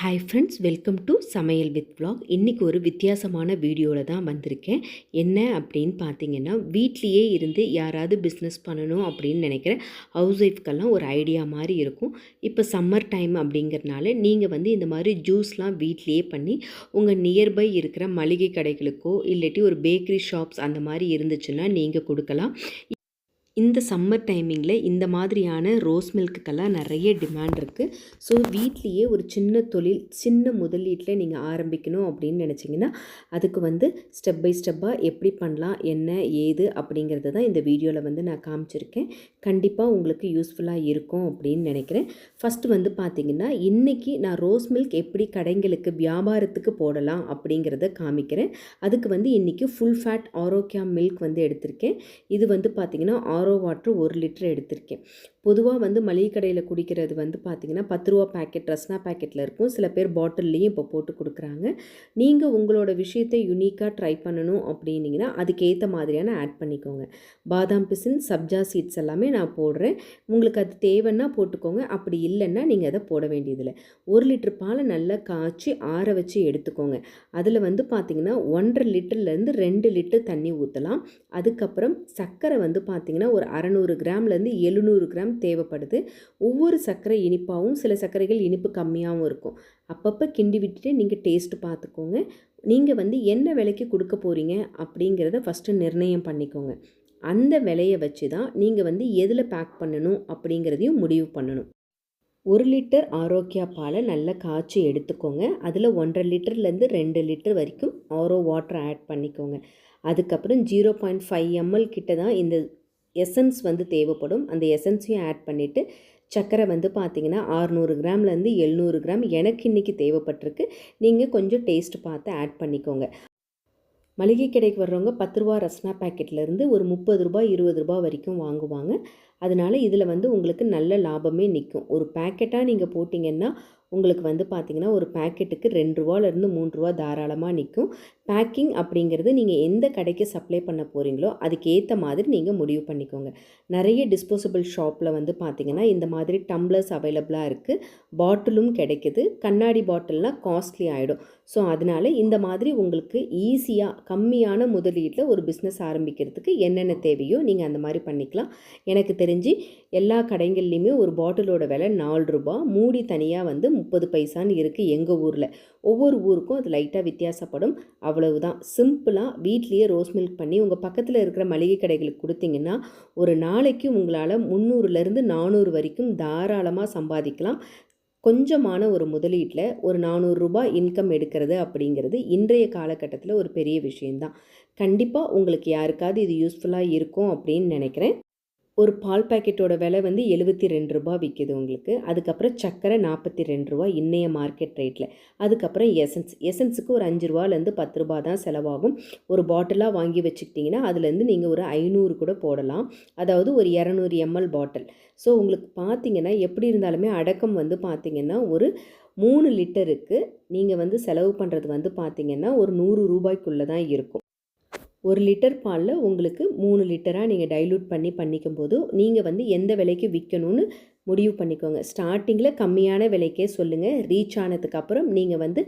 Hi friends welcome to சமையல் with vlog இன்றைக்கி ஒரு வித்தியாசமான வீடியோவில் தான் வந்திருக்கேன். என்ன அப்படின்னு பார்த்தீங்கன்னா வீட்லேயே இருந்து யாராவது பிஸ்னஸ் பண்ணணும் அப்படின்னு நினைக்கிற ஹவுஸ் ஒய்ஃப்க்கெல்லாம் ஒரு ஐடியா மாதிரி இருக்கும். இப்போ சம்மர் டைம் அப்படிங்கிறனால நீங்கள் வந்து இந்த மாதிரி ஜூஸ்லாம் வீட்லேயே பண்ணி உங்கள் நியர்பை இருக்கிற மளிகை கடைகளுக்கோ இல்லாட்டி ஒரு பேக்கரி ஷாப்ஸ் அந்த மாதிரி இருந்துச்சுன்னா நீங்கள் கொடுக்கலாம். இந்த சம்மர் டைமிங்கில் இந்த மாதிரியான ரோஸ் மில்க்குக்கெல்லாம் நிறைய டிமாண்ட் இருக்குது ஸோ வீட்லேயே ஒரு சின்ன தொழில் சின்ன முதலீட்டில் நீங்கள் ஆரம்பிக்கணும் அப்படின்னு நினச்சிங்கன்னா அதுக்கு வந்து ஸ்டெப் பை ஸ்டெப்பாக எப்படி பண்ணலாம் என்ன ஏது அப்படிங்கிறத தான் இந்த வீடியோவில் வந்து நான் காமிச்சிருக்கேன். கண்டிப்பாக உங்களுக்கு யூஸ்ஃபுல்லாக இருக்கும் அப்படின்னு நினைக்கிறேன். ஃபஸ்ட்டு வந்து பார்த்திங்கன்னா இன்றைக்கி நான் ரோஸ் மில்க் எப்படி கடைங்களுக்கு வியாபாரத்துக்கு போடலாம் அப்படிங்கிறத காமிக்கிறேன். அதுக்கு வந்து இன்றைக்கி ஃபுல் ஃபேட் ஆரோக்கியா மில்க் வந்து எடுத்திருக்கேன். இது வந்து பார்த்திங்கன்னா ஆரோ வாட்ரு ஒரு லிட்டர் எடுத்திருக்கேன். பொதுவாக வந்து மளிகை கடையில் குடிக்கிறது வந்து பார்த்திங்கன்னா பத்து ரூபா பேக்கெட் ரஸ்னா பேக்கெட்டில் இருக்கும். சில பேர் பாட்டில்லையும் இப்போ போட்டு கொடுக்குறாங்க. நீங்கள் உங்களோட விஷயத்தை யுனிக்காக ட்ரை பண்ணணும் அப்படின்னிங்கன்னா அதுக்கேற்ற மாதிரியான ஆட் பண்ணிக்கோங்க. பாதாம் பிசின் சப்ஜா சீட்ஸ் எல்லாமே நான் போடுறேன். உங்களுக்கு அது தேவைன்னா போட்டுக்கோங்க. அப்படி இல்லைன்னா நீங்கள் அதை போட வேண்டியதில்லை. ஒரு லிட்டர் பாலை நல்லா காய்ச்சி ஆற வச்சு எடுத்துக்கோங்க. அதில் வந்து பார்த்திங்கன்னா ஒன்றரை லிட்டர்லேருந்து ரெண்டு லிட்டர் தண்ணி ஊற்றலாம் அதுக்கப்புறம் சர்க்கரை வந்து பார்த்திங்கன்னா ஒரு அறநூறு கிராம்லேருந்து எழுநூறு கிராம் தேவைப்படுது. ஒவ்வொரு சர்க்கரை இனிப்பாகவும் சில சர்க்கரைகள் இனிப்பு கம்மியாகவும் இருக்கும். அப்பப்போ கிண்டி விட்டுட்டு நீங்கள் டேஸ்ட்டு பார்த்துக்கோங்க நீங்கள் வந்து என்ன விலைக்கு கொடுக்க போகிறீங்க அப்படிங்கிறத ஃபஸ்ட்டு நிர்ணயம் பண்ணிக்கோங்க. அந்த விலையை வச்சு தான் நீங்கள் வந்து எதில் பேக் பண்ணணும் அப்படிங்கிறதையும் முடிவு பண்ணணும். ஒரு லிட்டர் ஆரோக்கியா பாலை நல்லா காய்ச்சி எடுத்துக்கோங்க. அதில் ஒன்றரை லிட்டர்லேருந்து ரெண்டு லிட்டர் வரைக்கும் ஆரோ வாட்டர் ஆட் பண்ணிக்கோங்க. அதுக்கப்புறம் ஜீரோ பாயிண்ட் ஃபைவ் எம்எல் கிட்ட தான் இந்த எசன்ஸ் வந்து தேவைப்படும். அந்த எசன்ஸையும் ஆட் பண்ணிவிட்டு சர்க்கரை வந்து பார்த்தீங்கன்னா ஆறுநூறு கிராம்லேருந்து எழுநூறு கிராம் எனக்கு இன்றைக்கி தேவைப்பட்டிருக்கு. நீங்கள் கொஞ்சம் டேஸ்ட் பார்த்து ஆட் பண்ணிக்கோங்க. மளிகை கடைக்கு வர்றவங்க பத்து ரூபா ரஸ்னா பேக்கெட்லேருந்து ஒரு முப்பது ரூபாய் இருபது ரூபா வரைக்கும் வாங்குவாங்க. அதனால் இதில் வந்து உங்களுக்கு நல்ல லாபமே நிற்கும் ஒரு பேக்கெட்டாக நீங்கள் போட்டிங்கன்னா உங்களுக்கு வந்து பார்த்திங்கன்னா ஒரு பேக்கெட்டுக்கு ரெண்டு ரூபாலேருந்து மூணு ரூபா தாராளமாக நிற்கும் பேக்கிங் அப்படிங்கிறது நீங்கள் எந்த கடைக்கு சப்ளை பண்ண போகிறீங்களோ அதுக்கேற்ற மாதிரி நீங்கள் முடிவு பண்ணிக்கோங்க. நிறைய டிஸ்போசபிள் ஷாப்பில் வந்து பார்த்திங்கன்னா இந்த மாதிரி டம்ளர்ஸ் அவைலபிளாக இருக்குது பாட்டிலும் கிடைக்குது. கண்ணாடி பாட்டில்னால் காஸ்ட்லி ஆகிடும் ஸோ அதனால் இந்த மாதிரி உங்களுக்கு ஈஸியாக கம்மியான முதலீட்டில் ஒரு பிஸ்னஸ் ஆரம்பிக்கிறதுக்கு என்னென்ன தேவையோ நீங்கள் அந்த மாதிரி பண்ணிக்கலாம். எனக்கு தெரிஞ்சு எல்லா கடைகள்லையுமே ஒரு பாட்டிலோட விலை நாலு ரூபா மூடி தனியாக வந்து முப்பது பைசான்னு இருக்குது எங்கள் ஊரில். ஒவ்வொரு ஊருக்கும் அது லைட்டாக வித்தியாசப்படும். அவ்வளவுதான். சிம்பிளாக வீட்லேயே ரோஸ் மில்க் பண்ணி உங்கள் பக்கத்தில் இருக்கிற மளிகை கடைகளுக்கு கொடுத்தீங்கன்னா ஒரு நாளைக்கு உங்களால் முந்நூறுலேருந்து நானூறு வரைக்கும் தாராளமாக சம்பாதிக்கலாம். கொஞ்சமான ஒரு முதலீட்டில் ஒரு நானூறுரூபா இன்கம் எடுக்கிறது அப்படிங்கிறது இன்றைய காலகட்டத்தில் ஒரு பெரிய விஷயந்தான் கண்டிப்பாக உங்களுக்கு யாருக்காவது இது யூஸ்ஃபுல்லாக இருக்கும் அப்படின்னு நினைக்கிறேன். ஒரு பால் பாக்கெட்டோட விலை வந்து எழுபத்தி ரெண்டு ரூபா விற்கிது உங்களுக்கு. அதுக்கப்புறம் சர்க்கரை நாற்பத்தி ரெண்டு ரூபா இன்னைய மார்க்கெட் ரேட்டில் அதுக்கப்புறம் எசன்ஸ் எசன்ஸுக்கு ஒரு அஞ்சு ரூபாலேருந்து பத்து ரூபா தான் செலவாகும். ஒரு பாட்டிலாக வாங்கி வச்சுக்கிட்டிங்கன்னா அதுலேருந்து நீங்கள் ஒரு ஐநூறு கூட போடலாம். அதாவது ஒரு இரநூறு எம்எல் பாட்டில் ஸோ உங்களுக்கு பார்த்தீங்கன்னா எப்படி இருந்தாலுமே அடக்கம் வந்து பார்த்திங்கன்னா ஒரு மூணு லிட்டருக்கு நீங்கள் வந்து செலவு பண்ணுறது வந்து பார்த்திங்கன்னா ஒரு நூறு ரூபாய்க்குள்ளே தான் இருக்கும். ஒரு லிட்டர் பாலில் உங்களுக்கு மூணு லிட்டராக நீங்கள் டைல்யூட் பண்ணி பண்ணிக்கும் போது நீங்கள் வந்து எந்த விலைக்கு விற்கணும்னு முடிவு பண்ணிக்கோங்க. ஸ்டார்டிங்கில் கம்மியான விலைக்கே சொல்லுங்கள் ரீச் ஆனதுக்கப்புறம் நீங்கள் வந்து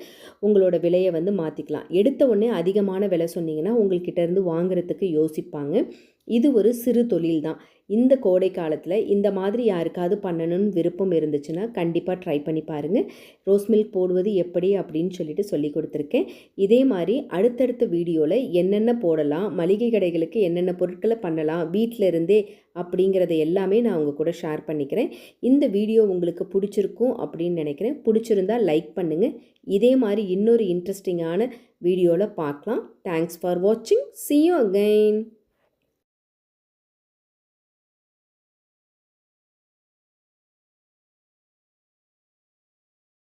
உங்களோட விலையை வந்து மாற்றிக்கலாம் எடுத்த உடனே அதிகமான விலை சொன்னீங்கன்னா உங்கள்கிட்ட இருந்து வாங்குறதுக்கு யோசிப்பாங்க. இது ஒரு சிறு தொழில் தான். இந்த கோடை காலத்தில் இந்த மாதிரி யாருக்காவது பண்ணணும்னு விருப்பம் இருந்துச்சுன்னா கண்டிப்பாக ட்ரை பண்ணி பாருங்கள் ரோஸ் மில்க் போடுவது எப்படி அப்படின்னு சொல்லிட்டு சொல்லி கொடுத்துருக்கேன். இதே மாதிரி அடுத்தடுத்த வீடியோவில் என்னென்ன போடலாம் மளிகை கடைகளுக்கு என்னென்ன பொருட்களை பண்ணலாம் வீட்டில் இருந்தே அப்படிங்கிறத எல்லாமே நான் உங்கள் கூட ஷேர் பண்ணிக்கிறேன். இந்த வீடியோ உங்களுக்கு பிடிச்சிருக்கும் அப்படின்னு நினைக்கிறேன். பிடிச்சிருந்தால் லைக் பண்ணுங்கள் இதே மாதிரி இன்னொரு இன்ட்ரெஸ்டிங்கான வீடியோவில் பார்க்கலாம். தேங்க்ஸ் ஃபார் வாட்சிங் சி யூ அகைன்